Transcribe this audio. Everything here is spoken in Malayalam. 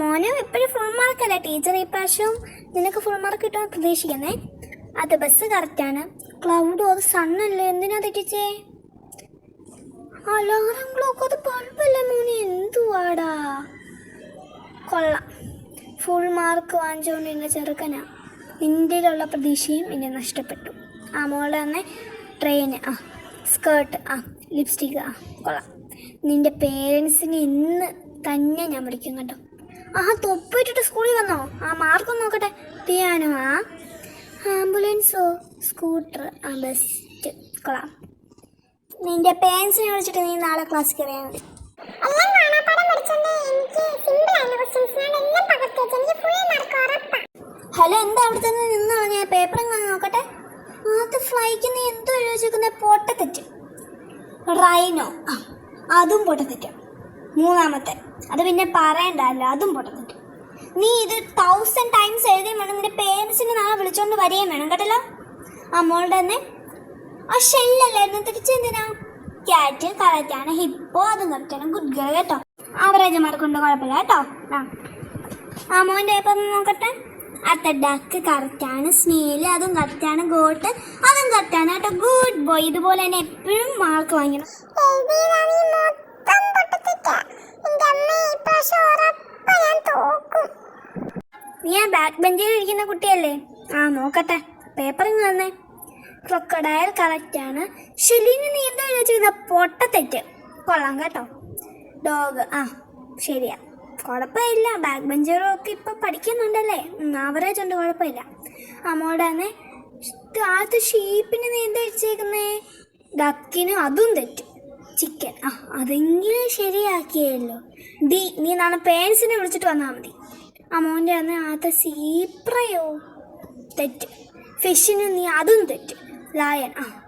മോനും എപ്പോഴും ഫുൾ മാർക്കല്ല ടീച്ചർ ഈ പ്രാവശ്യവും നിനക്ക് ഫുൾ മാർക്ക് കിട്ടുമെന്ന് പ്രതീക്ഷിക്കുന്നേ? അത് ബസ് കറക്റ്റാണ് ക്ലൗഡോ അത് സണ്ണല്ലേ എന്തിനാ തെറ്റിച്ചേ? അലാറം ക്ലോക്ക് അത് ബൾബല്ലേ മോനെ? എന്തുവാടാ? കൊള്ളാം. Full mark വാങ്ങിച്ചുകൊണ്ടിരുന്ന ചെറുക്കനാ. നിന്റെയിലുള്ള പ്രതീക്ഷയും എന്നെ നഷ്ടപ്പെട്ടു. ആ മോളെ തന്നെ ട്രെയിന് ആ സ്കേർട്ട് ആ ലിപ്സ്റ്റിക്ക് ആ കൊള്ളാം. നിന്റെ പേരൻസിനെ ഇന്ന് തന്നെ ഞാൻ വിളിക്കും കേട്ടോ. ആ തൊപ്പിട്ടിട്ട് സ്കൂളിൽ വന്നോ? ആ മാർക്കൊന്ന് നോക്കട്ടെ. പിയാനോ ആ? ആംബുലൻസോ? സ്കൂട്ടർ ആ ബെസ്റ്റ് കൊള്ളാം. നിന്റെ പേരൻസിനെ വിളിച്ചിട്ട് നീ നാളെ ക്ലാസ് കയറിയാൽ മതി. ഹലോ എന്താ അവിടെ തന്നെ നിന്നോ? ഞാൻ പേപ്പർ കാണാൻ നോക്കട്ടെ. അത് ഫ്ലൈക്ക് നീ എന്തോ എഴുതി വെച്ചിരിക്കുന്ന പൊട്ടത്തെറ്റ്. റൈനോ ആ, അതും പൊട്ടത്തെറ്റ്. മൂന്നാമത്തെ. അത് പിന്നെ പറയണ്ടല്ലോ അതും പൊട്ടത്തിട്ട്. നീ ഇത് തൗസൻഡ് ടൈംസ് എഴുതിയും വേണം നിന്റെ പേരൻസിനെ നാളെ വിളിച്ചോണ്ട് വരികയും വേണം കേട്ടല്ലോ? ആ മോളുടെ തന്നെ ആ ഷെല്ലല്ലായിരുന്നു തിരിച്ചെന്തിനാ? ക്യാറ്റ് കളറ്റാണ് ഹിപ്പോ അതും കറക്റ്റാണ് ഗുഡ് ഗേൾ കേട്ടോ. ആവറേജ് കൊണ്ട് കുഴപ്പമില്ല കേട്ടോ. ആ. ആ മോന്റെ പേപ്പർ നോക്കട്ടെ. അത്ത ഡക്ക് കറക്റ്റാണ് സ്നേൽ അതും കറക്റ്റാണ് ഗോട്ട് അതും കറക്റ്റാണ് കേട്ടോ ഗുഡ് ബോയ് ഇതുപോലെ തന്നെ എപ്പോഴും മാർക്ക് വാങ്ങിക്കണം. നീ ആ ബാക്ക് ബെഞ്ചിൽ ഇരിക്കുന്ന കുട്ടിയല്ലേ? ആ നോക്കട്ടെ. പേപ്പർ ഇങ്ങ് തന്നെ. ക്രൊക്കഡയൽ കറക്റ്റാണ് ഷെലിന് നീ എന്താ പൊട്ട പൊട്ടത്തെറ്റ് കൊള്ളാം കേട്ടോ. ഡോഗ് ആ ശരിയാ. കുഴപ്പമില്ല. ബാക്ക് ബെഞ്ചറൊക്കെ ഇപ്പൊ പഠിക്കുന്നുണ്ടല്ലേ? ആവറേജ് ഉണ്ട് കുഴപ്പമില്ല. അമ്മോടാന്നെ ആദ്യത്തെ ഷീപ്പിന് നീ എന്താ വെച്ചേക്കുന്നേ ഡക്കിന് അതും തെറ്റ്. ചിക്കൻ ആ അതെങ്കിലും ശരിയാക്കിയല്ലോ. ഡി നീ നാളെ പേരൻസിനെ വിളിച്ചിട്ട് വന്നാൽ മതി. അമ്മോന്റെ അന്ന് ആദ്യത്തെ സീപ്രയോ തെറ്റ്. ഫിഷിന് നീ അതും തെറ്റ്. ലായൻ ആ.